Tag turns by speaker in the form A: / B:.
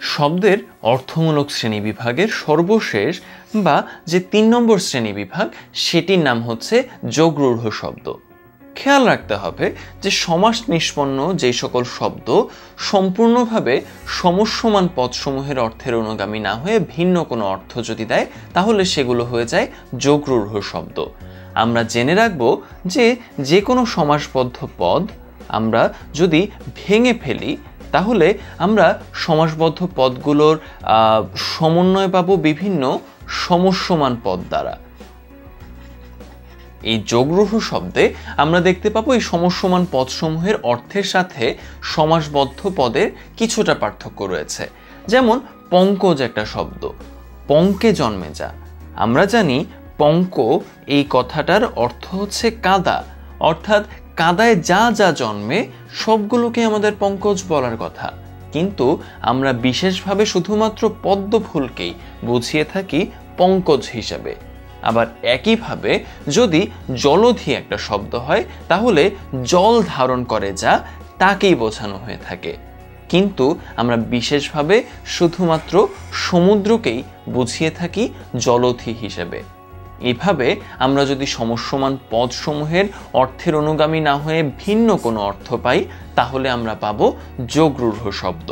A: শব্দের অর্থমূলক শ্রেণি বিভাগের সর্বশেষ বা যে তিন নম্বর শ্রেণি বিভাগ, সেটির নাম হচ্ছে যোগরূঢ় শব্দ। খেয়াল রাখতে হবে যে সমাস নিষ্পন্ন যে সকল শব্দ সম্পূর্ণভাবে সমস্যমান পদসমূহের অর্থের অনুগামী না হয়ে ভিন্ন কোনো অর্থ যদি দেয়, তাহলে সেগুলো হয়ে যায় যোগরূঢ় শব্দ। আমরা জেনে রাখব যে যে কোনো সমাসবদ্ধ পদ আমরা যদি ভেঙে ফেলি তাহলে আমরা সমাসবদ্ধ পদগুলোর সমন্বয় পাব বিভিন্ন সমস্যমান পদ দ্বারা। এই যোগরূহ শব্দে আমরা দেখতে পাবো এই সমস্যমান পদসমূহের অর্থের সাথে সমাসবদ্ধ পদের কিছুটা পার্থক্য রয়েছে। যেমন, পঙ্কজ একটা শব্দ, পঙ্কে জন্মে যা। আমরা জানি পঙ্ক এই কথাটার অর্থ হচ্ছে কাদা, অর্থাৎ কাদায় যা যা জন্মে সবগুলোকে আমাদের পঙ্কজ বলার কথা। কিন্তু আমরা বিশেষভাবে শুধুমাত্র পদ্ম ফুলকেই বুঝিয়ে থাকি পঙ্কজ হিসাবে। আবার একইভাবে যদি জলধি একটা শব্দ হয়, তাহলে জল ধারণ করে যা তাকেই বোঝানো হয়ে থাকে। কিন্তু আমরা বিশেষভাবে শুধুমাত্র সমুদ্রকেই বুঝিয়ে থাকি জলধি হিসেবে। এভাবে আমরা যদি সমস্যমান পদসমূহের অর্থের অনুগামী না হয়ে ভিন্ন কোনো অর্থ পাই, তাহলে আমরা পাবো যোগরূঢ় শব্দ।